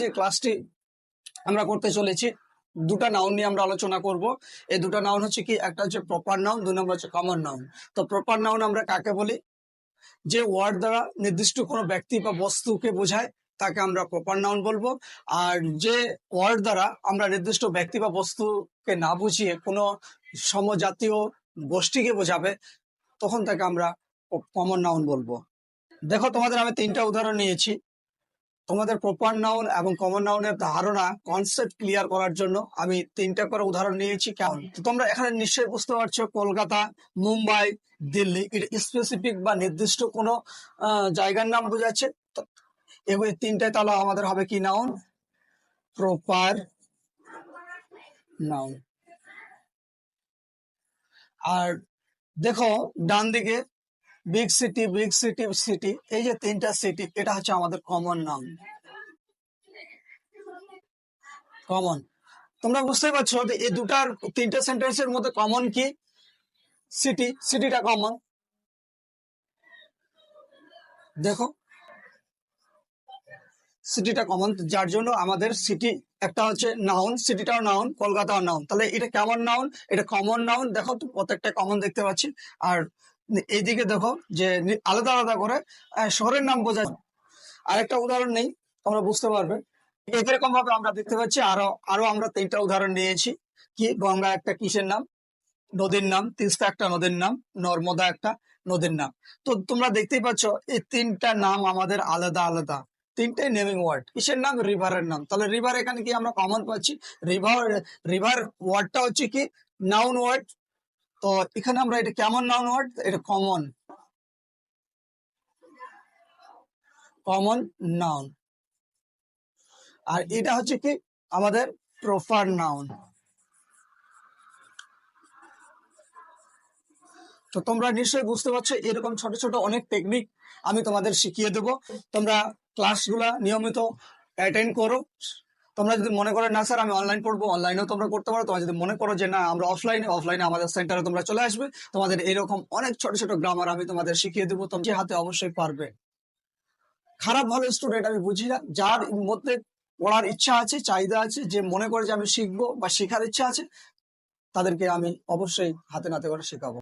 যে ক্লাসটি আমরা করতে চলেছি, দুটা নাউন নিয়ে আমরা আলোচনা করব। এই দুটো নাউন হচ্ছে কি? একটা হচ্ছে প্রপার নাউন দুই নম্বর হচ্ছে কমন নাউন তো প্রপার নাউন আমরা কাকে বলি? যে ওয়ার্ড দ্বারা নির্দিষ্ট কোনো ব্যক্তি বা বস্তুকে বোঝায়, তাকে আমরা প্রপার নাউন বলব। আর যে ওয়ার্ড দ্বারা আমরা নির্দিষ্ট ব্যক্তি বা বস্তুকে না বুঝিয়ে কোনো সমজাতীয় গোষ্ঠীকে বোঝাবে, তখন তাকে আমরা কমন নাউন বলব। দেখো তোমাদের আমি তিনটা উদাহরণ নিয়েছি। তোমাদের প্রপার নাউন এবং কমন নাউনের ধারণা কনসেপ্ট ক্লিয়ার করার জন্য আমি তিনটা করে উদাহরণ নিয়েছি। কেমন? তোমরা এখানে নিশ্চয়ই বুঝতে পারছ, কলকাতা, মুম্বাই, দিল্লি এটা স্পেসিফিক বা নির্দিষ্ট কোনো জায়গার নাম বোঝাচ্ছে। এবার তিনটায় তাহলে আমাদের হবে কি নাউন প্রপার নাউন আর দেখো ডান দিকে big city big city city এই যে তিনটা সিটি এটা হচ্ছে আমাদের কমন নাউন কমন তোমরা বুঝতে পারছ যে এই দুটার, তিনটা সেন্টেন্সের মধ্যে কমন কি? সিটি সিটিটা কমন দেখো। সিটিটা কমন যার জন্য আমাদের সিটি একটা হচ্ছে নাউন সিটিটাও নাউন কলকাতাও নাউন তাহলে এটা কেমন নাউন এটা কমন নাউন দেখো প্রত্যেকটা কমন দেখতে পাচ্ছি। আর এইদিকে দেখো যে আলাদা আলাদা করে শহরের নাম বোঝা আরেকটা উদাহরণ নেই, তোমরা বুঝতে পারবে। এরকম ভাবে আমরা দেখতে পাচ্ছি, আরও আরও আমরা তিনটা উদাহরণ নিয়েছি। কি? গঙ্গা একটা কিসের নাম? নদীর নাম। তিস্তা একটা নদীর নাম, নর্মদা একটা নদীর নাম। তো তোমরা দেখতেই পাচ্ছ, এই তিনটা নাম আমাদের আলাদা আলাদা। তিনটে নেমিং ওয়ার্ড কিসের নাম? রিভারের নাম। তাহলে রিভার এখানে কি আমরা কমন পাচ্ছি? রিভার রিভার ওয়ার্ডটা হচ্ছে কি? নাউন ওয়ার্ড তো এখানে আমরা এটা কেমন নাউন ওয়ার্ড এটা কমন কমন নাউন আর এটা হচ্ছে কি? আমাদের প্রপার নাউন তো তোমরা নিশ্চয়ই বুঝতে পারছ, এরকম ছোট ছোট অনেক টেকনিক আমি তোমাদের শিখিয়ে দেব। তোমরা ক্লাসগুলা নিয়মিত অ্যাটেন্ড করো। তোমরা যদি মনে করো, না স্যার, আমি অনলাইন পড়ব অনলাইনেও তোমরা করতে পারো। তোমরা যদি মনে করো যে, না, আমরা অফলাইনে অফলাইনে আমাদের সেন্টারে তোমরা চলে আসবে, তোমাদের এরকম অনেক ছোট ছোট গ্রামার আমি তোমাদের শিখিয়ে দেবো তুমি হাতে অবশ্যই পারবে। খারাপ ভালো স্টুডেন্ট আমি বুঝি না। যার মধ্যে পড়ার ইচ্ছা আছে, চাহিদা আছে, যে মনে করে যে আমি শিখব বা শেখার ইচ্ছা আছে, তাদেরকে আমি অবশ্যই হাতে নাতে করে শেখাবো।